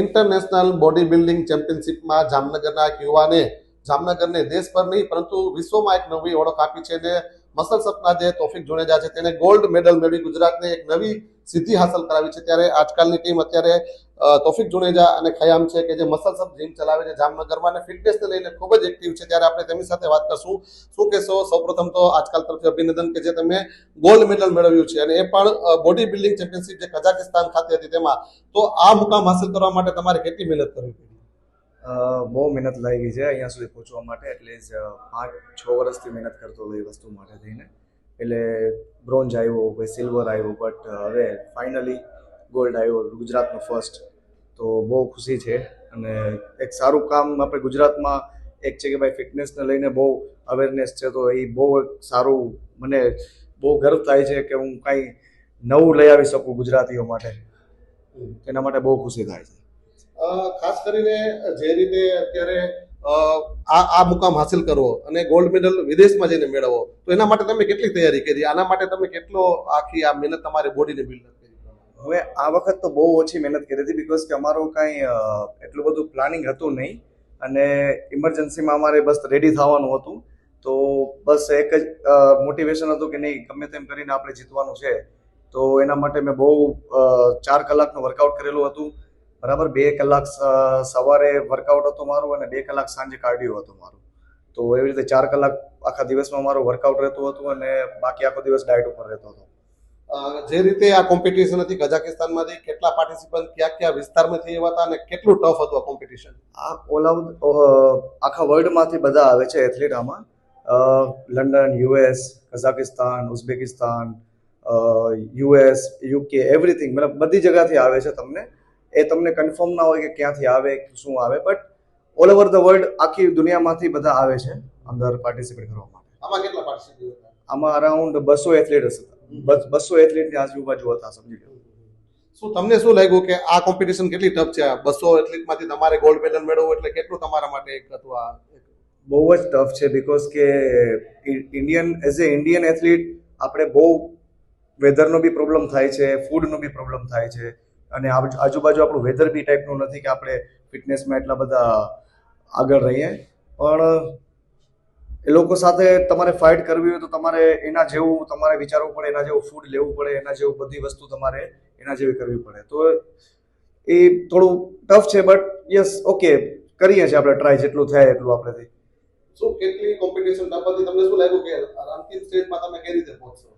International body building ચેમ્પિયનશિપમાં જામનગરના એક યુવાને જામનગરને દેશભર નહીં, પરંતુ વિશ્વમાં એક નવી ઓળખ આપી છે ને મસલ સપના જે તોફિક જુનેજા છે, તેને ગોલ્ડ મેડલ મેળવી ગુજરાતને એક નવી સિદ્ધિ હાંસલ કરાવી છે. ત્યારે આજકાલની ટીમ અત્યારે તોફિક જુનેજા અને ખયામ છે કે જે મસલ સબ જીમ ચલાવે છે. જામનગરમાં અને ફિટનેસને લઈને ખૂબ જ એક્ટિવ છે. ત્યારે આપણે તેમની સાથે વાત કરશું. શું કહેશો? સૌપ્રથમ તો આજકાલ તરફથી અભિનંદન કે જે તમે ગોલ્ડ મેડલ મેળવ્યું છે અને એ પણ બોડી બિલ્ડિંગ ચેમ્પિયનશિપ જે કઝાકિસ્તાન ખાતે હતી તેમાં. તો આ મુકામ હાંસલ કરવા માટે તમારે કેટલી મહેનત કરવી પડી? બહુ મહેનત લાગી છે અહીંયા સુધી પહોંચવા માટે. એટલે જ પાંચ, છ વર્ષથી મહેનત કરતો હતો એ વસ્તુ માટે થઈને. એટલે બ્રોન્ઝ આવ્યો પછી સિલ્વર આવ્યો બટ હવે ફાઇનલી ગોલ્ડ આવ્યો ગુજરાતનો ફર્સ્ટ તો બહુ ખુશી છે અને એક સારું કામ આપણે ગુજરાતમાં એક છે કે ભાઈ ફિટનેસને લઈને બહુ અવેરનેસ છે, તો એ બહુ એક સારું મને બહુ ગર્વ થાય છે કે હું કાંઈ નવું લઈ આવી શકું ગુજરાતીઓ માટે. એના માટે બહુ ખુશી થાય છે. ખાસ કરીને જે રીતે અત્યારે આ આ મુકામ હાંસલ કરવો અને ગોલ્ડ મેડલ વિદેશમાં જઈને મેળવવો, તો એના માટે તમે કેટલી તૈયારી કરી? આના માટે તમે કેટલો આખી આ મહેનત તમારી બોડીને બિલ્ડ હવે આ વખત તો બહુ ઓછી મહેનત કરી હતી બિકોઝ કે અમારું કાંઈ એટલું બધું પ્લાનિંગ હતું નહીં. અને ઇમરજન્સીમાં અમારે બસ રેડી થવાનું હતું. તો બસ એક જ મોટિવેશન હતું કે નહીં, ગમે તેમ કરીને આપણે જીતવાનું છે. તો એના માટે મેં બહુ ચાર કલાકનું વર્કઆઉટ કરેલું હતું. બરાબર? બે કલાક સવારે વર્કઆઉટ હતું મારું અને બે કલાક સાંજે કાર્ડિયો હતું મારું. તો એવી રીતે ચાર કલાક આખા દિવસમાં મારું વર્કઆઉટ રહેતું હતું અને બાકી આખો દિવસ ડાયટ ઉપર રહેતો હતો. જે રીતે આ કોમ્પિટિશન હતી કઝાકિસ્તાનમાંથી કેટલા પાર્ટિસિપન્ટ ક્યાં ક્યાં વિસ્તારમાંથી એવા હતા અને કેટલું ટફ હતું આ કોમ્પિટિશન આ ઓલ આઉટ આખા વર્લ્ડમાંથી બધા આવે છે એથ્લેટામાં London US Kazakhstan Uzbekistan US UK everything મતલબ બધી જગ્યાથી આવે છે તમને. એ તમને કન્ફર્મ ના હોય કે ક્યાંથી આવે શું આવે but all over the world આખી દુનિયામાંથી બધા આવે છે અંદર પાર્ટિસિપેટ કરવા માટે. આમાં કેટલા પાર્ટિસિપેટ આમાં અરાઉન્ડ બસો એથ્લેટ હતા બસ, બસો એથ્લીટની આજુબાજુ હતા, સમજી લો. શું તમને શું લાગ્યું કે આ કોમ્પિટિશન કેટલી ટફ છે? બસો એથ્લીટમાંથી તમારે ગોલ્ડ મેડલ મેળવવું એટલે કેટલું તમારા માટે એક હતું આ? બહુ જ ટફ છે બીકોઝ કે Indian as a Indian athlete આપણે બહુ વેધરનો બી પ્રોબ્લેમ થાય છે ફૂડનો બી પ્રોબ્લેમ થાય છે, અને આજુબાજુ આપણું વેધર બી ટાઈપનું નથી કે આપણે ફિટનેસમાં એટલા બધા આગળ રહીએ. પણ એ લોકો સાથે તમારે ફાઇટ કરવી હોય તો તમારે એના જેવું તમારે વિચારવું પડે એના જેવું ફૂડ લેવું પડે એના જેવું બધી વસ્તુ તમારે એના જેવી કરવી પડે. તો એ થોડું ટફ છે બટ યસ ઓકે કરીએ છીએ આપણે ટ્રાય જેટલું થાય એટલું આપણેથી શું કેટલી કોમ્પિટિશન હતી તમને શું લાગ્યું કે અંતિમ સ્ટેજમાં તમે કઈ રીતે પહોંચશો?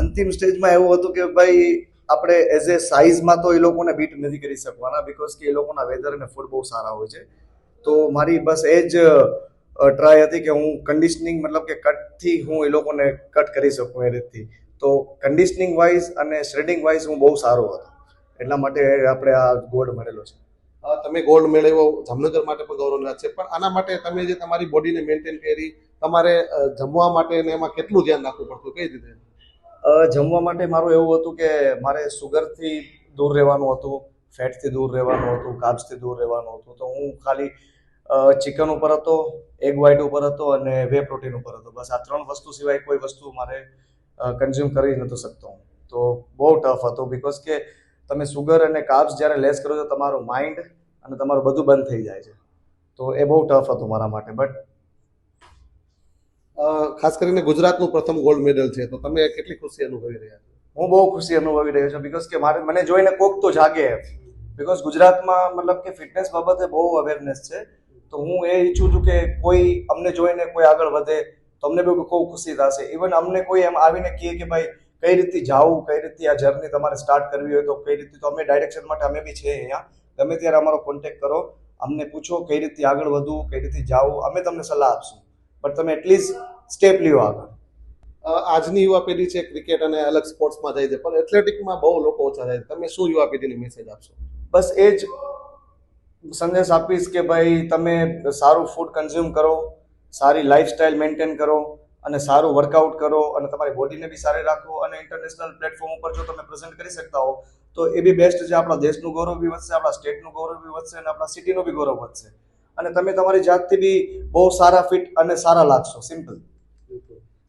અંતિમ સ્ટેજમાં એવું હતું કે ભાઈ આપણે એઝ એ સાઇઝમાં તો એ લોકોને બીટ નથી કરી શકવાના બિકોઝ કે એ લોકોના વેધર અને ફૂડ બહુ સારા હોય છે. તો મારી બસ એ જ ટ્રાય હતી કે હું કન્ડિશનિંગ મતલબ કે કટથી હું એ લોકોને કટ કરી શકું એ રીતથી. તો કન્ડિશનિંગ વાઇઝ અને શ્રેડિંગ વાઇઝ હું બહુ સારો હતો. એટલા માટે આપણે આ ગોલ્ડ મળેલો છે. તમે ગોલ્ડ મેળવ્યો જામનગર માટે પણ ગૌરવની વાત છે. પણ આના માટે તમે જે તમારી બોડીને મેન્ટેન કરી તમારે જમવા માટે ને એમાં કેટલું ધ્યાન રાખવું પડતું? કઈ રીતે? જમવા માટે મારું એવું હતું કે મારે સુગરથી દૂર રહેવાનું હતું ફેટથી દૂર રહેવાનું હતું કાર્બ્સથી દૂર રહેવાનું હતું. તો હું ખાલી ચિકન ઉપર હતો એગ વ્હાઈટ ઉપર હતો અને વે પ્રોટીન ઉપર હતો. બસ આ ત્રણ વસ્તુ સિવાય કોઈ વસ્તુ મારે કન્ઝ્યુમ કરી નહોતો શકતો હું. તો બહુ ટફ હતો બિકોઝ કે તમે સુગર અને કાર્બ્સ જ્યારે લેસ કરો છો તમારું માઇન્ડ અને તમારું બધું બંધ થઈ જાય છે. તો એ બહુ ટફ હતું મારા માટે. બટ ખાસ કરીને ગુજરાતનું પ્રથમ ગોલ્ડ મેડલ છે. તો તમે કેટલી ખુશી અનુભવી રહ્યા છો? હું બહુ ખુશી અનુભવી રહ્યો છું બિકોઝ કે મારે મને જોઈને કોક તો જાગે બિકોઝ ગુજરાતમાં મતલબ કે ફિટનેસ બાબતે બહુ અવેરનેસ છે. તો હું એ ઈચ્છું છું કે કોઈ અમને જોઈને કોઈ આગળ વધે તો અમને બી ખૂબ ખુશી થશે. ઇવન અમને કોઈ એમ આવીને કહે કે ભાઈ કઈ રીતે જાવું કઈ રીતે આ જર્ની તમારે સ્ટાર્ટ કરવી હોય? તો કઈ રીતે તો અમે ડાયરેક્શન માટે અમે બી છે અહીંયા. ગમે ત્યારે અમારો કોન્ટેક્ટ કરો અમને પૂછો કઈ રીતે આગળ વધવું કઈ રીતે જાવું અમે તમને સલાહ આપશું. બટ તમે એટલીસ્ટ સ્ટેપ લ્યો આગળ. આજની યુવા પેઢી છે ક્રિકેટ અને અલગ સ્પોર્ટ્સમાં જાય છે. પણ એથ્લેટિકમાં બહુ લોકો ઓછા જાય છે. તમે શું યુવા પેઢીને મેસેજ આપશો? બસ એ જ સંદેશ આપીશ કે ભાઈ, તમે સારું ફૂડ કન્ઝ્યુમ કરો, સારી લાઈફસ્ટાઈલ મેન્ટેન કરો અને સારું વર્કઆઉટ કરો અને તમારી બોડીને બી સારી રાખો અને ઇન્ટરનેશનલ પ્લેટફોર્મ ઉપર જો તમે પ્રેઝન્ટ કરી શકતા હો, તો એ બી બેસ્ટ છે. આપણા દેશનું ગૌરવ બી વધશે, આપણા સ્ટેટનું ગૌરવ બી વધશે અને આપણા સિટીનું બી ગૌરવ વધશે. અને તમે તમારી જાતથી બી બહુ સારા ફિટ અને સારા લાગશો. સિમ્પલ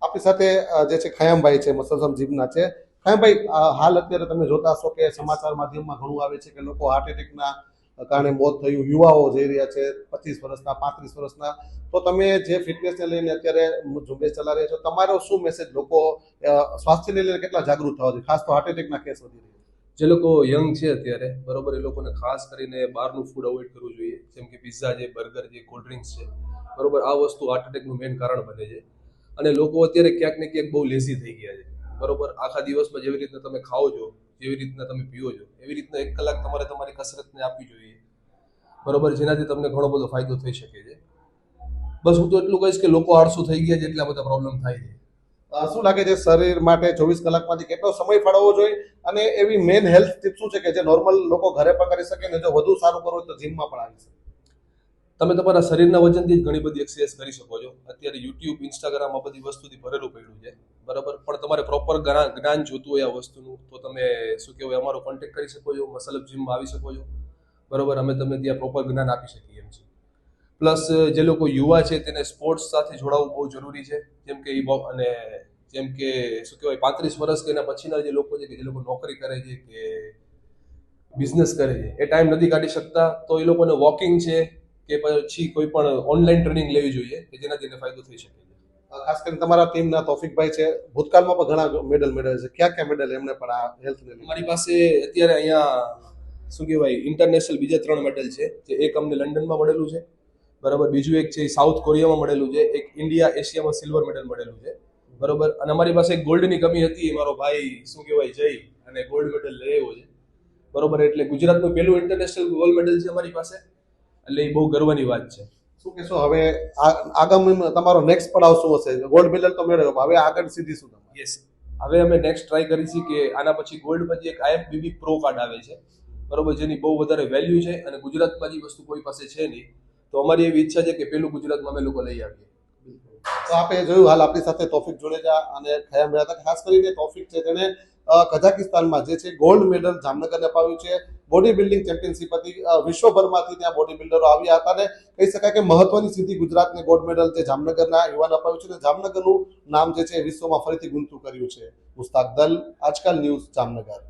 આપણી સાથે જે છે ખયામભાઈ છે, મસલસમ જીમના છે. ખયામભાઈ હાલ અત્યારે તમે જોતા હશો કે સમાચાર માધ્યમમાં ઘણું આવે છે કે લોકો હાર્ટ એટેકના કારણે મોત થયું. યુવાઓ જઈ રહ્યા છે પચીસ વર્ષના, પાંત્રીસ વર્ષના. તો તમે જે ફિટનેસને લઈને અત્યારે ઝુંબેશ ચલા રહ્યા છો, તમારો શું મેસેજ લોકો સ્વાસ્થ્યને લઈને કેટલા જાગૃત થવા જોઈએ? ખાસ તો હાર્ટ એટેકના કેસ વધી રહ્યા જે લોકો યંગ છે અત્યારે, બરોબર, એ લોકોને ખાસ કરીને બહારનું ફૂડ અવોઇડ કરવું જોઈએ. જેમ કે પિઝા છે બર્ગર છે કોલ્ડ ડ્રિંક્સ છે. બરોબર, આ વસ્તુ હાર્ટ એટેકનું મેઇન કારણ બને છે. અને લોકો અત્યારે ક્યાંક ને ક્યાંક બહુ લેઝી થઈ ગયા છે. બરોબર, આખા દિવસમાં જેવી રીતે તમે ખાઓ છો જેવી રીતના તમે પીઓ છો? એવી રીતના એક કલાક તમારે તમારી કસરતને આપવી જોઈએ. બરોબર? જેનાથી તમને ઘણો બધો ફાયદો થઈ શકે છે. બસ હું તો એટલું કહીશ કે લોકો આળસુ થઈ ગયા છે એટલા બધા પ્રોબ્લેમ થાય છે. શું લાગે છે શરીર માટે ચોવીસ કલાકમાંથી કેટલો સમય ફાળવવો જોઈએ અને એવી મેઇન હેલ્થ ટીપ શું છે કે જે નોર્મલ લોકો ઘરે પણ કરી શકે ને જો વધુ સારું કરવું હોય તો જીમમાં પણ આવી શકે. તમે તમારા શરીરના વજનથી જ ઘણી બધી એક્સરસાઇઝ કરી શકો છો. અત્યારે યુટ્યુબ ઇન્સ્ટાગ્રામ આ બધી વસ્તુથી ભરેલું પડ્યું છે. બરાબર? પણ તમારે પ્રોપર જ્ઞાન જોતું હોય આ વસ્તુનું, તો તમે શું કહેવાય, અમારો કોન્ટેક્ટ કરી શકો છો, મસલબ જીમમાં આવી શકો છો. બરાબર? અમે તમને ત્યાં પ્રોપર જ્ઞાન આપી શકીએ એમ છે. પ્લસ જે લોકો યુવા છે, તેને સ્પોર્ટ્સ સાથે જોડાવવું બહુ જરૂરી છે. જેમ કે અને જેમ કે શું કહેવાય, પાંત્રીસ વર્ષ કે એના પછીના જે લોકો છે કે જે લોકો નોકરી કરે છે કે બિઝનેસ કરે છે, એ ટાઈમ નથી કાઢી શકતા. તો એ લોકોને વોકિંગ છે કે પછી કોઈ પણ ઓનલાઈન ટ્રેનિંગ લેવી જોઈએ કે જેનાથી એને ફાયદો થઈ શકે. ખાસ કરીને તમારા ટીમના તોફિકભાઈ છે. ભૂતકાળમાં પણ ઘણા મેડલ મેડલ છે. ક્યાં ક્યાં મેડલ એમને પણ આ હેલ્થને મારી અમારી પાસે અત્યારે અહીંયા શું કહેવાય ઇન્ટરનેશનલ બીજા ત્રણ મેડલ છે. જે એક અમને લંડનમાં મળેલું છે. બરાબર બીજું એક છે સાઉથ કોરિયામાં મળેલું છે. એક ઇન્ડિયા એશિયામાં સિલ્વર મેડલ મળેલું છે. બરોબર અને અમારી પાસે એક ગોલ્ડની કમી હતી. મારો ભાઈ શું કહેવાય જય અને ગોલ્ડ મેડલ લઈ આવ્યો છે. બરોબર એટલે ગુજરાતનું પહેલું ઇન્ટરનેશનલ ગોલ્ડ મેડલ છે અમારી પાસે. એટલે એ બહુ ગર્વની વાત છે. શું કહેશો? હવે આ- આગામી તમારો નેક્સ્ટ પડાવ શું હશે? ગોલ્ડ મેડલ તો મેળવ્યો હવે આગળ સીધી શું? યસ હવે અમે નેક્સ્ટ ટ્રાય કરી છે કે આના પછી ગોલ્ડ પછી એક આઈએફબીબી પ્રો કાર્ડ આવે છે. બરોબર જેની બહુ વધારે વેલ્યુ છે અને ગુજરાતમાં જે વસ્તુ કોઈ પાસે છે નહીં. તો અમારી એવી ઈચ્છા છે કે પેલું ગુજરાતમાં અમે લોકો લઈ આવીએ. તો આપે જોયું હાલ આપણી સાથે તોફિક જોડેજા અને ખયા મેળા હતા. ખાસ કરીને તોફિક છે તેણે કઝાકિસ્તાનમાં જે છે ગોલ્ડ મેડલ જામનગરને અપાવ્યું છે. બોડી બિલ્ડિંગ ચેમ્પિયનશિપ હતી. વિશ્વભરમાંથી ત્યાં બોડી બિલ્ડરો આવ્યા હતા અને કહી શકાય કે મહત્વની સિદ્ધિ ગુજરાતને ગોલ્ડ મેડલ જે જામનગરના યુવાન અપાયું છે અને જામનગરનું નામ જે છે વિશ્વમાં ફરીથી ગુંતું કર્યું છે. મુસ્તાક દલ, આજકાલ ન્યૂઝ જામનગર.